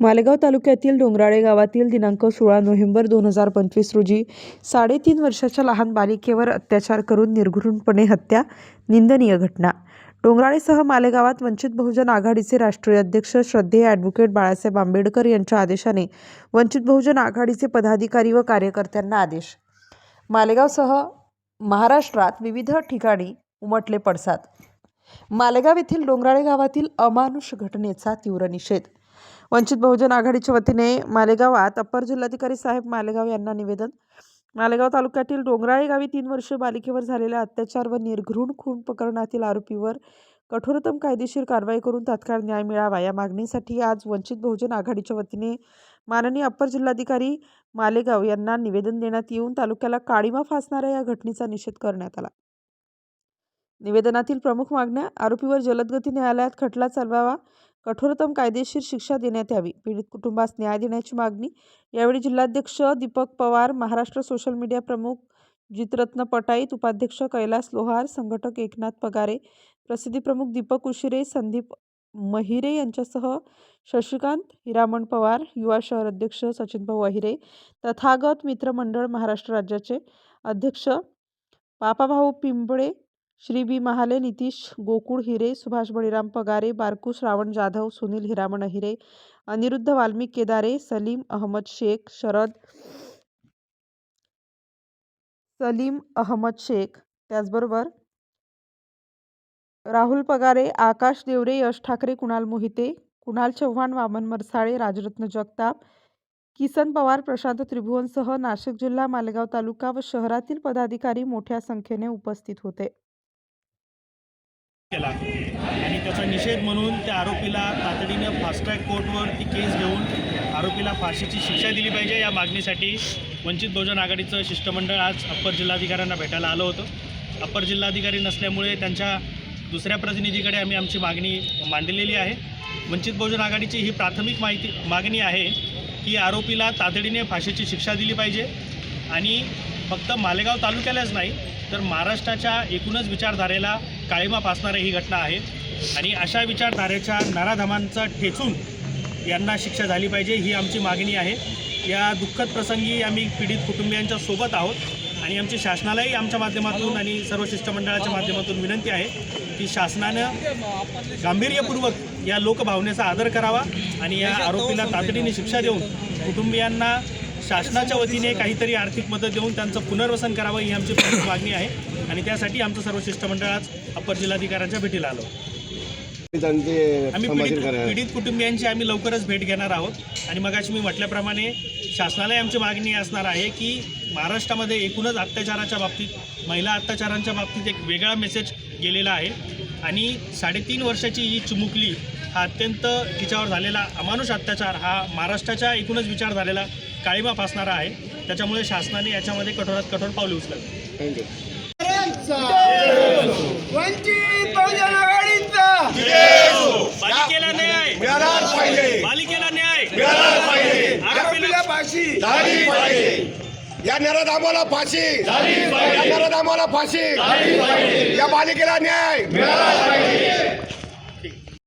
मालेगाव तालुक्यातील डोंगराळे गावातील दिनांक सोळा नोव्हेंबर दोन हजार पंचवीस रोजी साडेतीन वर्षाच्या लहान बालिकेवर अत्याचार करून निर्घृणपणे हत्या निंदनीय घटना. डोंगराळेसह मालेगावात वंचित बहुजन आघाडीचे राष्ट्रीय अध्यक्ष श्रद्धेय ॲडव्होकेट बाळासाहेब आंबेडकर यांच्या आदेशाने वंचित बहुजन आघाडीचे पदाधिकारी व कार्यकर्त्यांना आदेश. मालेगावसह महाराष्ट्रात विविध ठिकाणी उमटले पडसाद. मालेगाव येथील डोंगराळे गावातील अमानुष घटनेचा तीव्र निषेध वंचित बहुजन आघाडीच्या वतीने मालेगावात अप्पर जिल्हाधिकारी साहेब मालेगाव यांना निवेदन. मालेगाव तालुक्यातील डोंगराळे गावी तीन वर्षे बालिकेवर झालेल्या अत्याचार व निर्घृण खून प्रकरणातील आरोपीवर कठोरतम कायदेशीर कारवाई करून तात्काळ न्याय मिळावा या मागणीसाठी आज वंचित बहुजन आघाडीच्या वतीने माननीय अप्पर जिल्हाधिकारी मालेगाव यांना निवेदन देण्यात येऊन तालुक्याला काळीमा फासणाऱ्या या घटनेचा निषेध करण्यात आला. निवेदनातील प्रमुख मागण्या आरोपीवर जलदगती न्यायालयात खटला चालवावा कठोरतम कायदेशीर शिक्षा देण्यात यावी. पीडित कुटुंबास न्याय देण्याची मागणी यावेळी जिल्हाध्यक्ष दीपक पवार महाराष्ट्र सोशल मीडिया प्रमुख जितरत्न पटाईत उपाध्यक्ष कैलास लोहार संघटक एकनाथ पगारे प्रसिद्धी प्रमुख दीपक उशिरे संदीप महिरे यांच्यासह शशिकांत हिरामण पवार युवा शहर अध्यक्ष सचिनभाऊ अहिरे तथागत मित्रमंडळ महाराष्ट्र राज्याचे अध्यक्ष पापाभाऊ पिंपळे श्री बी महाले नितीश गोकुळ हिरे सुभाष बळीराम पगारे बारकू श्रावण जाधव सुनील हिरामण हिरे अनिरुद्ध वाल्मिक केदारे सलीम अहमद शेख शरद सलीम अहमद शेख. त्याचबरोबर राहुल पगारे आकाश देवरे यश ठाकरे कुणाल मोहिते कुणाल चव्हाण वामन मरसाळे राजरत्न जगताप किसन पवार प्रशांत त्रिभुवनसह नाशिक जिल्हा मालेगाव तालुका व शहरातील पदाधिकारी मोठ्या संख्येने उपस्थित होते. केला. आणि त्याचा निषेध म्हणून त्या आरोपीला तातडीनं फास्ट्रॅक कोर्टवर ती केस घेऊन आरोपीला फाशीची शिक्षा दिली पाहिजे या मागणीसाठी. वंचित बहुजन आघाडीचं शिष्टमंडळ आज अप्पर जिल्हाधिकाऱ्यांना भेटायला आलं होतं. अप्पर जिल्हाधिकारी नसल्यामुळे त्यांच्या दुसऱ्या प्रतिनिधीकडे आम्ही आमची मागणी मांडलेली आहे. वंचित बहुजन आघाडीची ही प्राथमिक माहिती मागणी आहे की आरोपीला तातडीने फाशीची शिक्षा दिली पाहिजे. आणि फक्त मालेगाव तालुक्यालाच नाही तर महाराष्ट्राच्या एकूणच विचारधारेला काळीमा फासणारी ही घटना आहे. आणि अशा विचारधारेच्या नराधमांचा ठेचून यांना शिक्षा झाली पाहिजे ही आमची मागणी आहे. या दुःखद प्रसंगी आम्ही पीडित कुटुंबियांच्या सोबत आहोत. आणि आमची शासनालाही आमच्या माध्यमातून आणि सर्व शिष्टमंडळाच्या माध्यमातून विनंती आहे की शासनानं गांभीर्यपूर्वक या लोकभावनेचा आदर करावा आणि या आरोपीला तातडीने शिक्षा देऊन कुटुंबियांना शासनाच्या वतीने काहीतरी आर्थिक मदत देऊन त्यांचं पुनर्वसन करावं ही आमची प्रमुख मागणी आहे. आणि त्यासाठी आमचं सर्व शिष्टमंडळ आज अप्पर जिल्हाधिकाऱ्यांच्या भेटीला आलो. आम्ही पीडित कुटुंबियांची आम्ही लवकरच भेट घेणार आहोत. आणि मगाशी मी म्हटल्याप्रमाणे शासनालाही आमची मागणी असणार आहे की महाराष्ट्रामध्ये एकूणच अत्याचाराच्या बाबतीत महिला अत्याचारांच्या बाबतीत एक वेगळा मेसेज गेलेला आहे. आणि साडेतीन वर्षाची ही चिमुकली हा अत्यंत तिच्यावर झालेला अमानुष अत्याचार हा महाराष्ट्राच्या एकूणच विचार झालेला काळीमा फासणारा आहे. त्याच्यामुळे शासनाने याच्यामध्ये कठोरात कठोर पावले उचलावी थँक्यू वंचित बहुजन आघाडीचा न्याय मिळालाच पाहिजे. बालिकेला न्याय. मिळालाच पाहिजे. आरोपीला फाशी झाली पाहिजे. या नरदामाला फाशी. झाली पाहिजे. या नरदामाला फाशी. झाली पाहिजे. या बालिकेला न्याय. मिळालाच पाहिजे.